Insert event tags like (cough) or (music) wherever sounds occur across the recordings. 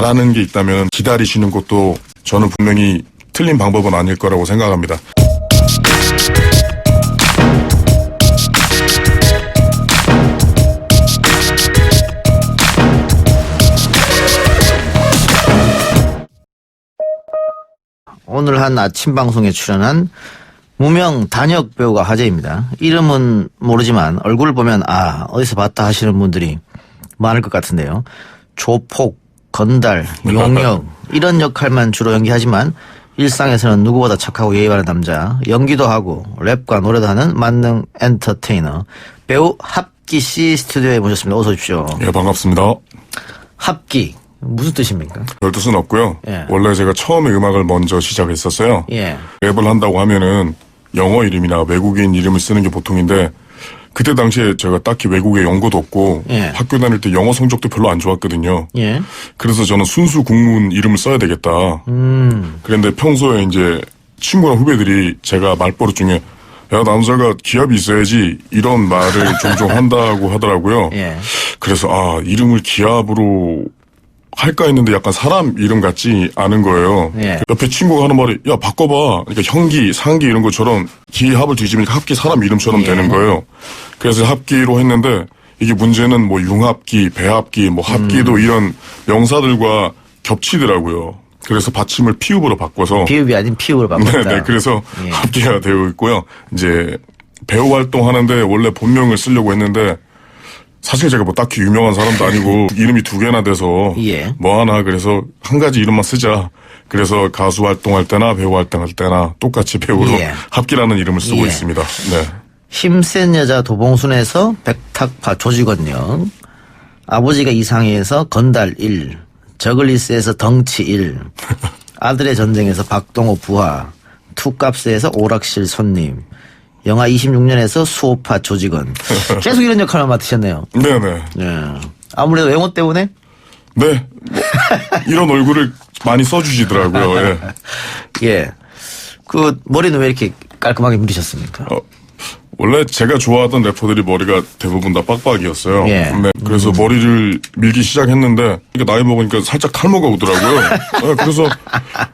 바라는 게 있다면 기다리시는 것도 저는 분명히 틀린 방법은 아닐 거라고 생각합니다. 오늘 한 아침 방송에 출연한 무명 단역 배우가 화제입니다. 이름은 모르지만 얼굴을 보면 아 어디서 봤다 하시는 분들이 많을 것 같은데요. 조폭, 건달, 용역 이런 역할만 주로 연기하지만 일상에서는 누구보다 착하고 예의 바른 남자, 연기도 하고 랩과 노래도 하는 만능 엔터테이너 배우 합기 씨 스튜디오에 모셨습니다. 어서 오십시오. 예, 반갑습니다. 합기 무슨 뜻입니까? 별 뜻은 없고요. 예. 원래 제가 처음에 음악을 먼저 시작했었어요. 예. 랩을 한다고 하면은 영어 이름이나 외국인 이름을 쓰는 게 보통인데 그때 당시에 제가 딱히 외국에 연고도 없고 예. 학교 다닐 때 영어 성적도 별로 안 좋았거든요. 예. 그래서 저는 순수 국문 이름을 써야 되겠다. 음. 그런데 평소에 이제 친구나 후배들이 제가 말버릇 중에 야 남자가 기합이 있어야지 이런 말을 종종 (laughs) 한다고 하더라고요. 예. 그래서 아 이름을 기합으로 할까 했는데 약간 사람 이름 같지 않은 거예요. 예. 옆에 친구가 하는 말이 야 바꿔봐. 그러니까 형기, 상기 이런 것처럼 기합을 뒤집으니까 합기 사람 이름처럼 예. 되는 거예요. 그래서 합기로 했는데 이게 문제는 뭐 융합기, 배합기, 뭐 합기도 음. 이런 명사들과 겹치더라고요. 그래서 받침을 피읍으로 바꿔서 비읍이 아닌 피읍으로 바꿨다. 네, 네. 그래서 예. 합기가 되어 있고요. 이제 배우 활동하는데 원래 본명을 쓰려고 했는데 사실 제가 뭐 딱히 유명한 사람도 아니고 (laughs) 이름이 두 개나 돼서 예. 뭐 하나 그래서 한 가지 이름만 쓰자. 그래서 가수 활동할 때나 배우 활동할 때나 똑같이 배우로 예. 합기라는 이름을 쓰고 예. 있습니다. 네. 힘센 여자 도봉순에서 백탁파 조직원역, 아버지가 이상해에서 건달 1, 저글리스에서 덩치 1, (laughs) 아들의 전쟁에서 박동호 부하, 투값스에서 오락실 손님, 영화 26년에서 수호파 조직원. (laughs) 계속 이런 역할을 맡으셨네요. 네네. 예. 아무래도 외모 때문에 네. 뭐 이런 얼굴을 많이 써주시더라고요. 예. (laughs) 예. 그 머리는 왜 이렇게 깔끔하게 물으셨습니까? 어, 원래 제가 좋아하던 래퍼들이 머리가 대부분 다 빡빡이었어요. 예. 네, 그래서 머리를 밀기 시작했는데 이게 나이 먹으니까 살짝 탈모가 오더라고요. (laughs) 네, 그래서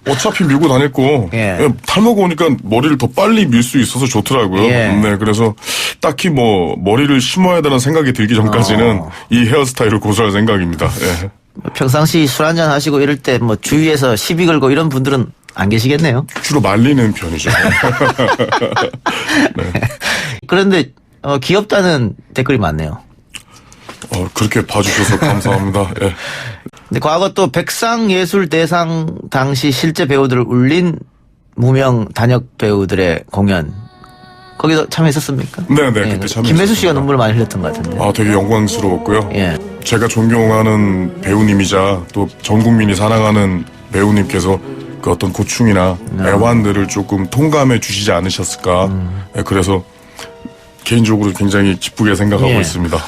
어차피 밀고 거 예. 예, 탈모가 오니까 머리를 더 빨리 밀 수 있어서 좋더라고요. 예. 네, 그래서 딱히 뭐 머리를 심어야 되는 생각이 들기 전까지는 어. 이 헤어스타일을 고수할 생각입니다. 예. 평상시 술 한잔 하시고 이럴 때 뭐 주위에서 시비 걸고 이런 분들은 안 계시겠네요. 주로 말리는 편이죠. (laughs) 그런데 어, 귀엽다는 댓글이 많네요. 어, 그렇게 봐주셔서 감사합니다. (laughs) 예. 근데 과거 또 백상예술대상 당시 실제 배우들을 울린 무명 단역 배우들의 공연 거기도 참여했었습니까? 네, 네, 예, 그때 참여했었습니다. 김혜수 씨가 눈물을 많이 흘렸던 것 같은데. 아, 되게 영광스러웠고요. 예. 제가 존경하는 배우님이자 또 전 국민이 사랑하는 배우님께서 그 어떤 고충이나 애환들을 조금 통감해 주시지 않으셨을까. 예, 그래서 개인적으로 굉장히 기쁘게 생각하고 예. 있습니다.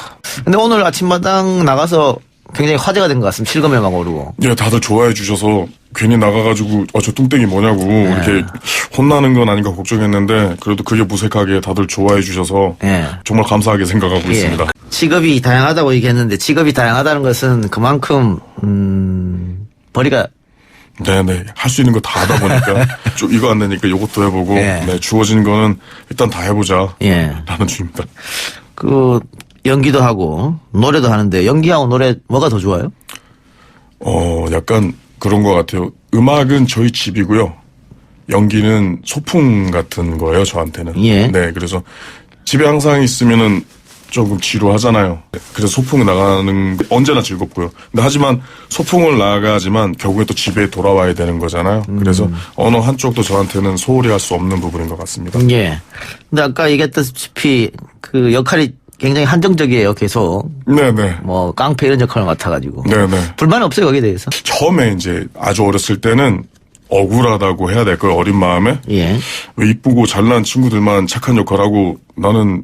근데 오늘 아침마당 나가서 굉장히 화제가 된 것 같습니다. 실검에만 오르고. 예, 다들 좋아해 주셔서 괜히 나가가지고 어, 저 뚱땡이 뭐냐고 네. 이렇게 혼나는 건 아닌가 걱정했는데 그래도 그게 무색하게 다들 좋아해 주셔서 예. 정말 감사하게 생각하고 있습니다. 직업이 다양하다고 얘기했는데 직업이 다양하다는 것은 그만큼 음 벌이가 네네 할 수 있는 거 다 하다 보니까 (laughs) 좀 이거 안 되니까 이것도 해보고 예. 네, 주어진 거는 일단 다 해보자 예. 라는 주입니다. 그 연기도 하고 노래도 하는데 연기하고 노래 뭐가 더 좋아요? 어 약간 그런 것 같아요. 음악은 저희 집이고요. 연기는 소풍 같은 거예요 저한테는. 예. 네 그래서 집에 항상 있으면은 조금 지루하잖아요. 그래서 소풍 나가는 게 언제나 즐겁고요. 근데 하지만 소풍을 나가지만 결국에 또 집에 돌아와야 되는 거잖아요. 그래서 음. 어느 한쪽도 저한테는 소홀히 할 수 없는 부분인 것 같습니다. 예. 근데 아까 얘기했다시피 그 역할이 굉장히 한정적이에요. 계속 네네. 뭐 깡패 이런 역할을 맡아가지고 네네. 불만 없어요 거기에 대해서? 처음에 이제 아주 어렸을 때는 억울하다고 해야 될까요? 어린 마음에? 예. 왜 이쁘고 잘난 친구들만 착한 역할하고 나는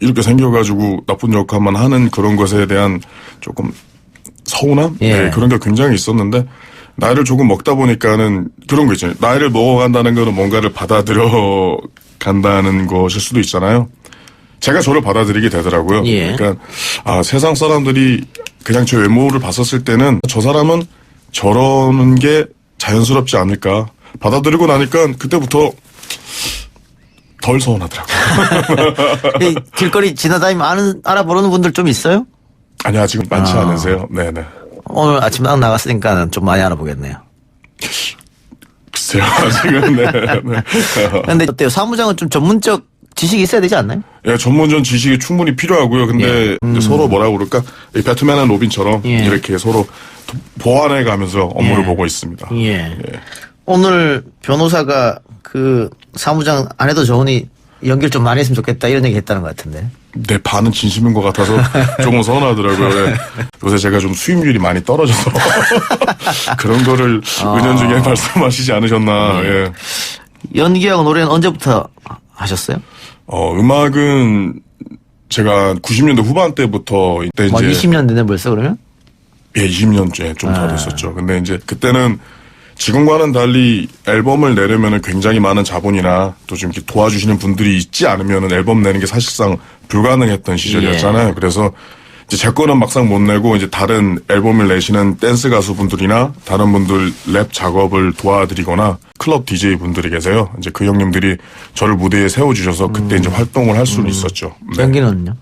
이렇게 생겨가지고 나쁜 역할만 하는 그런 것에 대한 조금 서운함? 예. 네, 그런 게 굉장히 있었는데 나이를 조금 먹다 보니까는 그런 거 있잖아요. 나이를 먹어간다는 거는 뭔가를 받아들여 간다는 것일 수도 있잖아요. 제가 저를 받아들이게 되더라고요. 예. 그러니까 아 세상 사람들이 그냥 제 외모를 봤었을 때는 저 사람은 저러는 게 자연스럽지 않을까. 받아들이고 나니까 그때부터 덜 서운하더라고요. (laughs) 이 길거리 지나다니면 아는, 알아보는 분들 좀 있어요? 아니, 아직은 많지 아. 않으세요. 네네. 오늘 아침 딱 나갔으니까 좀 많이 알아보겠네요. 글쎄요, (laughs) 아직은, 네. 네. 근데 어때요? 사무장은 좀 전문적 지식이 있어야 되지 않나요? 예, 전문전 지식이 충분히 필요하고요. 근데 이제 서로 뭐라 그럴까? 이 배트맨과 로빈처럼 예. 이렇게 서로 도- 보완해 가면서 업무를 예. 보고 있습니다. 예. 오늘 변호사가 그 사무장 안 해도 좋으니 연기를 좀 많이 했으면 좋겠다 이런 얘기 했다는 것 같은데. 내 반은 진심인 것 같아서 조금 서운하더라고요. 예. 요새 제가 좀 수익률이 많이 떨어져서 (laughs) 그런 거를 은연 중에 (laughs) 말씀하시지 않으셨나. 예. 연기하고 노래는 언제부터 하셨어요? 어, 음악은 제가 90년대 후반 때부터 이때 뭐 이제 20년 되네 벌써 그러면? 예, 20년째 좀 아. 더 됐었죠. 근데 이제 그때는 지금과는 달리 앨범을 내려면은 굉장히 많은 자본이나 또 좀 이렇게 도와주시는 분들이 있지 않으면은 앨범 내는 게 사실상 불가능했던 시절이었잖아요. 그래서 이제 제 거는 막상 못 내고 이제 다른 앨범을 내시는 댄스 가수분들이나 다른 분들 랩 작업을 도와드리거나 클럽 DJ 분들이 계세요. 이제 그 형님들이 저를 무대에 세워주셔서 그때 이제 활동을 할 수는 있었죠. 네. 연기는요?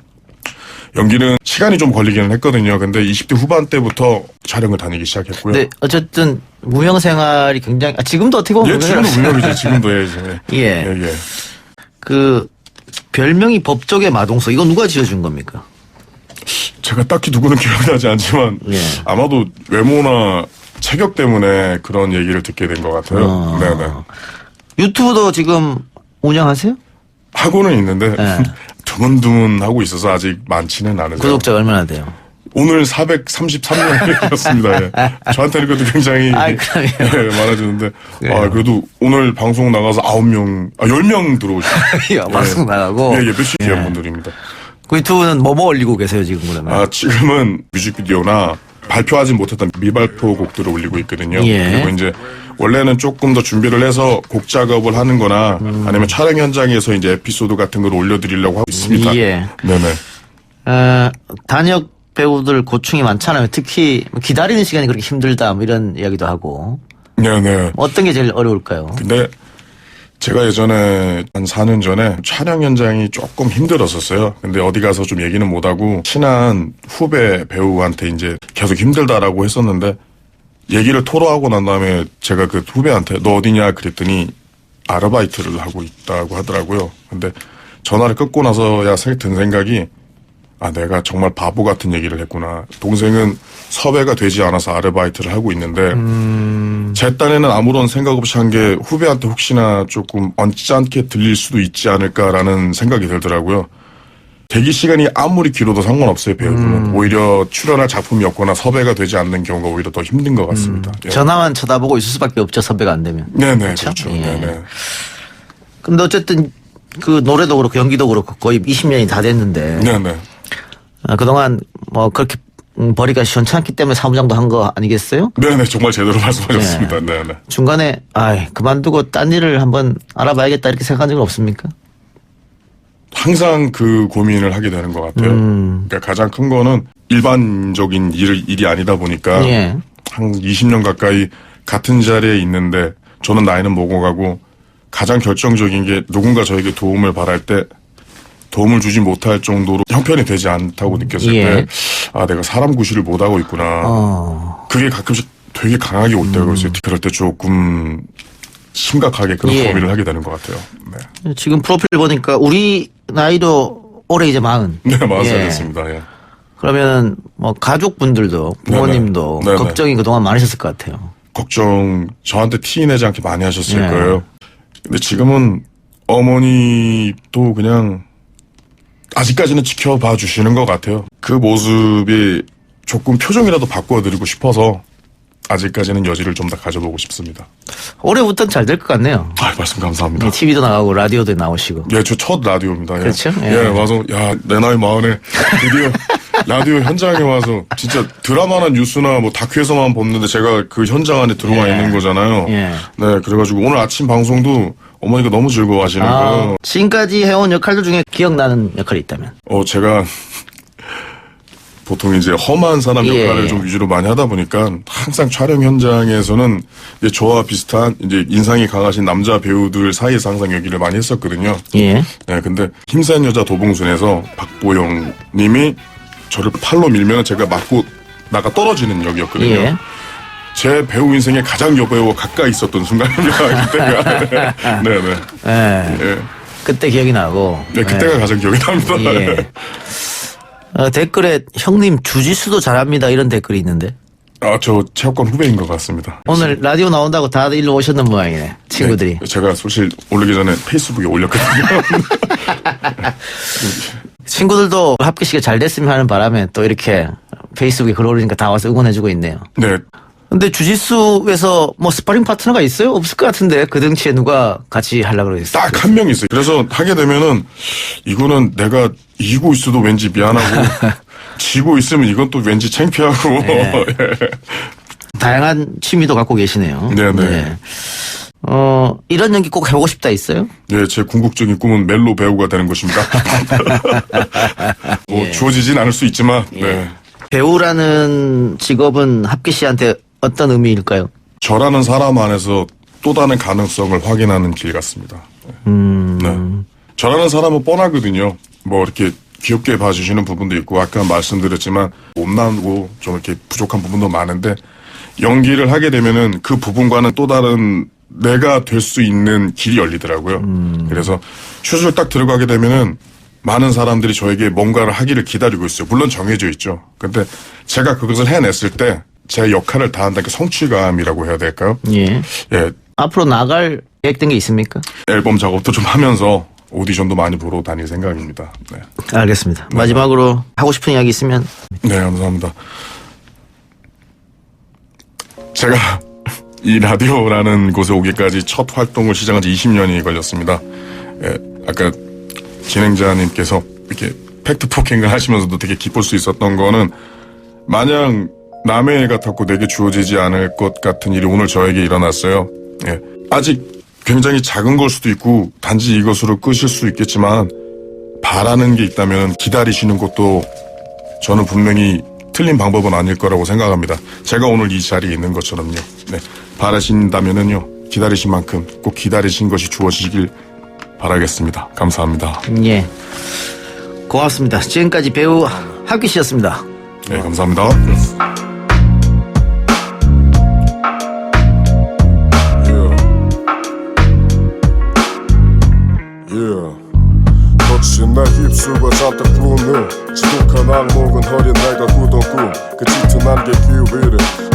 연기는 시간이 좀 걸리기는 했거든요. 근데 20대 후반 때부터 촬영을 다니기 시작했고요. 근데 어쨌든 무명 생활이 굉장히 아, 지금도 어떻게 보면 예, 지금도 무명 무명이죠. (laughs) 지금도 예, 이제. 예. 예, 예. 그 별명이 법조계 마동석 이거 누가 지어준 겁니까? 제가 딱히 누구는 (laughs) 기억나지 않지만 예. 아마도 외모나 체격 때문에 그런 얘기를 듣게 된 것 같아요. 어. 네네. 유튜브도 지금 운영하세요? 하고는 있는데 예. (laughs) 드문드문 하고 있어서 아직 많지는 않으세요. 구독자가 얼마나 돼요? 오늘 433명이었습니다. 예. 저한테는 그래도 굉장히 그럼요. 예, 많아지는데 그래요. 아, 그래도 오늘 방송 나가서 9명, 아, 10명 들어오시고 야, 방송 나가고. 예, 예, 몇십 귀한 분들입니다. 그 유튜브는 뭐뭐 올리고 계세요 지금 그러면? 아, 지금은 뮤직비디오나 발표하지 못했던 미발표 곡들을 올리고 있거든요. 예. 그리고 이제 원래는 조금 더 준비를 해서 곡 작업을 하는 거나 음. 아니면 촬영 현장에서 이제 에피소드 같은 걸 올려드리려고 하고 있습니다. 예. 네네. 어, 단역 배우들 고충이 많잖아요. 특히 뭐 기다리는 시간이 그렇게 힘들다 뭐 이런 이야기도 하고 네네. 어떤 게 제일 어려울까요? 근데 제가 예전에 한 4년 전에 촬영 현장이 조금 힘들었었어요. 근데 어디 가서 좀 얘기는 못하고 친한 후배 배우한테 이제 계속 힘들다라고 했었는데 얘기를 토로하고 난 다음에 제가 그 후배한테 너 어디냐 그랬더니 아르바이트를 하고 있다고 하더라고요. 근데 전화를 끊고 나서야 생- 든 생각이 아, 내가 정말 바보 같은 얘기를 했구나. 동생은 섭외가 되지 않아서 아르바이트를 하고 있는데, 제 딴에는 아무런 생각 없이 한 게 후배한테 혹시나 조금 언짢게 들릴 수도 있지 않을까라는 생각이 들더라고요. 대기 시간이 아무리 길어도 상관없어요, 배우들은. 오히려 출연할 작품이 없거나 섭외가 되지 않는 경우가 오히려 더 힘든 것 같습니다. 예. 전화만 쳐다보고 있을 수밖에 없죠 섭외가 안 되면. 네네, 그렇죠? 그렇죠. 예. 네네. 근데 어쨌든 그 노래도 그렇고 연기도 그렇고 거의 20년이 다 됐는데 네네. 아, 그동안 뭐 그렇게 음, 벌이가 시원찮기 때문에 사무장도 한 거 아니겠어요? 네네, 정말 제대로 (laughs) 말씀하셨습니다. 네 네. 중간에 아 그만두고 딴 일을 한번 알아봐야겠다 이렇게 생각한 적은 없습니까? 항상 그 고민을 하게 되는 것 같아요. 음. 그러니까 가장 큰 거는 일반적인 일, 일이 아니다 보니까 예. 한 20년 가까이 같은 자리에 있는데 저는 나이는 먹어가고 가장 결정적인 게 누군가 저에게 도움을 바랄 때 도움을 주지 못할 정도로 형편이 되지 않다고 느꼈을 예. 때 아 내가 사람 구실을 못하고 있구나 어. 그게 가끔씩 되게 강하게 올 때가 있어요 그럴 때 조금 심각하게 그런 예. 고민을 하게 되는 것 같아요 네, 지금 프로필 보니까 우리 나이도 올해 이제 마흔. (laughs) 네 맞아요 예. 됐습니다 예. 그러면 뭐 가족분들도 부모님도 네네. 네네. 걱정이 그동안 많으셨을 것 같아요. 걱정 저한테 티 내지 않게 많이 하셨을 네. 거예요. 근데 지금은 어머니도 그냥 아직까지는 지켜봐 주시는 것 같아요. 그 모습이 조금 표정이라도 바꿔드리고 싶어서 아직까지는 여지를 좀 더 가져보고 싶습니다. 올해부터는 잘 될 것 같네요. 아, 말씀 감사합니다. TV도 나가고 라디오도 나오시고. 예, 저 첫 라디오입니다. 예. 그렇죠? 예. 예, 와서 야, 내 나이 마흔에 드디어 라디오 현장에 와서 진짜 드라마나 뉴스나 뭐 다큐에서만 봤는데 제가 그 현장 안에 들어와 예. 있는 거잖아요. 예. 네, 그래가지고 오늘 아침 방송도 어머니가 너무 즐거워하시는 아, 거예요. 지금까지 해온 역할들 중에 기억나는 역할이 있다면. 어, 제가 보통 이제 험한 사람 예. 역할을 좀 위주로 많이 하다 보니까 항상 촬영 현장에서는 이제 저와 비슷한 이제 인상이 강하신 남자 배우들 사이에서 항상 연기를 많이 했었거든요. 예. 네, 근데 힘센 여자 도봉순에서 박보영 님이 저를 팔로 밀면 제가 맞고 나가 떨어지는 역이었거든요. 예. 제 배우 인생에 가장 여배우와 가까이 있었던 순간입니다. (laughs) 그때가. 네네. 예. 예. 그때 기억이 나고. 네, 그때가 가장 기억이 납니다. 예. 어, 댓글에 형님 주짓수도 잘합니다 이런 댓글이 있는데 아, 저 체육관 후배인 것 같습니다. 오늘 라디오 나온다고 다들 일로 오셨는 모양이네 친구들이. 네, 제가 사실 올리기 전에 페이스북에 올렸거든요. (laughs) 친구들도 합기 씨가 잘 됐으면 하는 바람에 또 이렇게 페이스북에 글 올리니까 다 와서 응원해주고 있네요. 네. 근데 주짓수에서 뭐 스파링 파트너가 있어요? 없을 것 같은데 그 등치에 누가 같이 하려고 그러겠어요? 딱 한 명 있어요. 그래서 하게 되면은 이거는 내가 이기고 있어도 왠지 미안하고 (laughs) 지고 있으면 이건 또 왠지 창피하고 네. (laughs) 다양한 취미도 갖고 계시네요. 네네. 어, 이런 연기 꼭 해보고 싶다 있어요? 예, 제 궁극적인 꿈은 멜로 배우가 되는 것입니다. (laughs) 뭐 예. 주어지진 않을 수 있지만 네. 배우라는 직업은 합기 씨한테 어떤 의미일까요? 저라는 사람 안에서 또 다른 가능성을 확인하는 길 같습니다. 음, 네. 저라는 사람은 뻔하거든요. 뭐 이렇게 귀엽게 봐주시는 부분도 있고 아까 말씀드렸지만 못나고 좀 이렇게 부족한 부분도 많은데 연기를 하게 되면은 그 부분과는 또 다른 내가 될 수 있는 길이 열리더라고요. 그래서 슛을 딱 들어가게 되면은 많은 사람들이 저에게 뭔가를 하기를 기다리고 있어요. 물론 정해져 있죠. 근데 제가 그것을 해냈을 때 제 역할을 다한다는 게 성취감이라고 해야 될까요? 예. 예, 앞으로 나갈 계획된 게 있습니까? 앨범 작업도 좀 하면서 오디션도 많이 보러 다닐 생각입니다. 네. 알겠습니다. 마지막으로 하고 싶은 이야기 있으면 네, 감사합니다. 제가 (laughs) 이 라디오라는 곳에 오기까지 첫 활동을 시작한 지 20년이 걸렸습니다. 예, 아까 진행자님께서 이렇게 팩트 포킹을 하시면서도 되게 기쁠 수 있었던 거는 마냥 남의 일 같았고 내게 주어지지 않을 것 같은 일이 오늘 저에게 일어났어요. 예, 아직 굉장히 작은 걸 수도 있고 단지 이것으로 끄실 수 있겠지만 바라는 게 있다면 기다리시는 것도 저는 분명히 틀린 방법은 아닐 거라고 생각합니다. 제가 오늘 이 자리에 있는 것처럼요. 네. 바라신다면은요. 기다리신 만큼 꼭 기다리신 것이 주어지길 바라겠습니다. 감사합니다. 예. 고맙습니다. 지금까지 배우 합기 씨였습니다. 네, 감사합니다.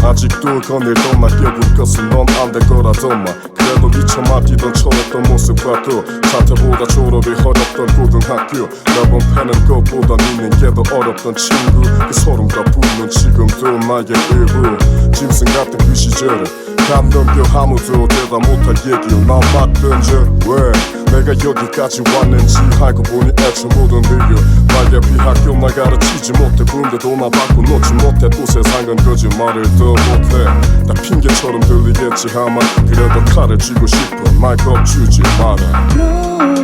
A që këtu e kanë i roma Kjo kur kësë non ande kora doma Kredo bi që marti dën qore të mos e prato Qa të voda qoro bi horop të nkudën ha kjo Da bëm penën ko po boda ninin Kjedo orop të në qingu. Kës horum ka punë në qikëm të ma je e vë Qimësën nga të kvishi gjërë 넘겨 아무도 대답 못할 얘기를 난 막던져 왜? 내가 여기까지 왔는지 알고 보니 애초 모든 이유 나의 비학교 날 가르치지 못해. 군대도 나 받고 놓지 못해. 또 세상은 거짓말을 더 못해. 나 핑계처럼 들리겠지. 아마 그래도 칼을 쥐고 싶어. 말 겁 주지 마라